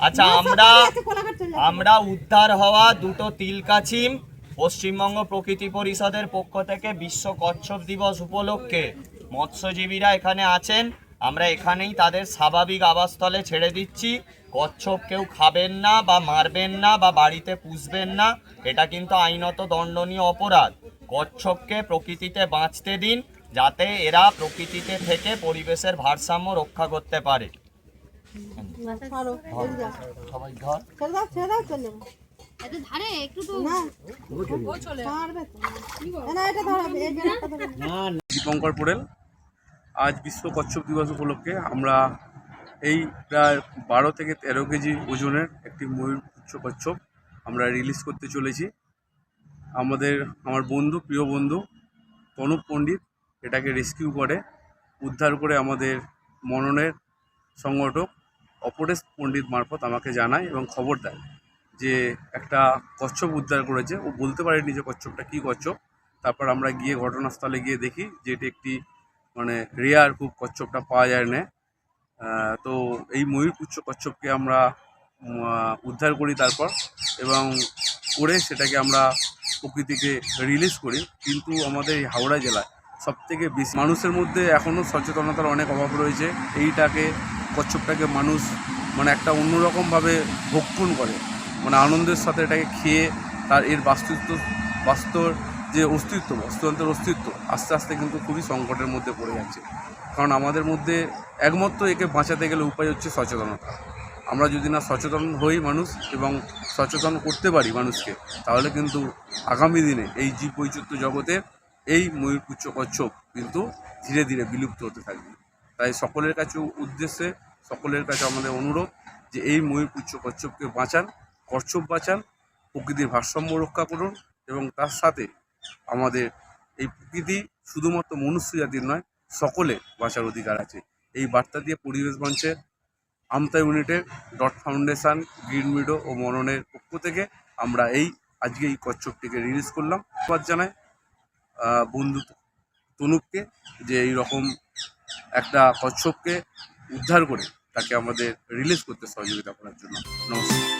আচ্ছা আমরা আমরা উদ্ধার হওয়া দুটো তিলকাছিম পশ্চিমবঙ্গ প্রকৃতি পরিষদের পক্ষ থেকে বিশ্ব কচ্ছপ দিবস উপলক্ষে। মৎস্যজীবীরা এখানে আছেন। আমরা এখানেই তাদের স্বাভাবিক আবাসস্থলে ছেড়ে দিচ্ছি। কচ্ছপ কেউ খাবেন না বা মারবেন না বা বাড়িতে পুষবেন না। এটা কিন্তু আইনত দণ্ডনীয় অপরাধ। কচ্ছপকে প্রকৃতিতে বাঁচতে দিন যাতে এরা প্রকৃতিতে থেকে পরিবেশের ভারসাম্য রক্ষা করতে পারে। ছাড়ো চলে সবাই ধর ছেড়ে দাও ছেড়ে দাও চলে যাব ধারে একটু তো না। ছাড়বে তো। না, না এটা ধরো এই বেড়াটা ধরো। দীপঙ্কর পোড়েল আজ বিশ্ব কচ্ছপ দিবস উপলক্ষে আমরা এই প্রায় বারো থেকে তেরো কেজি ওজনের একটি ময়ূর পুচ্ছ কচ্ছপ আমরা রিলিজ করতে চলেছি। আমাদের আমার বন্ধু প্রিয় বন্ধু তনুপ পণ্ডিত এটাকে রেস্কিউ করে উদ্ধার করে আমাদের মননের সংগঠক অপরেশ পণ্ডিত মারফত আমাকে জানায় এবং খবর দেয় যে একটা কচ্ছপ উদ্ধার করেছে। ও বলতে পারেনি যে কচ্ছপটা কী কচ্ছপ। তারপর আমরা গিয়ে ঘটনাস্থলে গিয়ে দেখি যে এটি একটি মানে রেয়ার খুব কচ্ছপটা পাওয়া যায় না। তো এই ময়ূরপুচ্ছ কচ্ছপকে আমরা উদ্ধার করি তারপর এবং করে সেটাকে আমরা প্রকৃতিকে রিলিজ করি। কিন্তু আমাদের এই হাওড়া জেলায় সব থেকে বেশি মানুষের মধ্যে এখনও সচেতনতার অনেক অভাব রয়েছে। এইটাকে কচ্ছপটাকে মানুষ মানে একটা অন্যরকমভাবে ভক্ষণ করে। মানে আনন্দের সাথে এটাকে খেয়ে তার এর বাস্তুত্ব, বাস্তর যে অস্তিত্ব, বাস্তুতন্ত্রের অস্তিত্ব আস্তে আস্তে কিন্তু খুবই সংকটের মধ্যে পড়ে যাচ্ছে। কারণ আমাদের মধ্যে একমাত্র একে বাঁচাতে গেলে উপায় হচ্ছে সচেতনতা। আমরা যদি না সচেতন হই মানুষ এবং সচেতন করতে পারি মানুষকে, তাহলে কিন্তু আগামী দিনে এই জীব বৈচিত্র্য জগতে এই ময়ূরপুচ্ছ কচ্ছপ কিন্তু ধীরে ধীরে বিলুপ্ত হতে থাকবে। তাই সকলের কাছে উদ্দেশ্যে, সকলের কাছে আমাদের অনুরোধ যে এই ময়ূরপুচ্ছ কচ্ছপকে বাঁচান, কচ্ছপ বাঁচান, প্রকৃতির ভারসাম্য রক্ষা করুন এবং তার সাথে আমাদের এই প্রকৃতি শুধুমাত্র মনুষ্য জাতির নয়, সকলে বাঁচার অধিকার আছে। এই বার্তা দিয়ে পরিবেশ মঞ্চের আমতা ইউনিটের ডট ফাউন্ডেশন, গ্রিন মিডো ও মননের পক্ষ থেকে আমরা এই আজকে এই কচ্ছপটিকে রিলিজ করলাম। ধন্যবাদ জানাই বন্ধু তনুপকে যে এই রকম একটা কচ্ছপকে উদ্ধার করে তাকে আমাদের রিলিজ করতে সহযোগিতা করার জন্য। নমস্কার।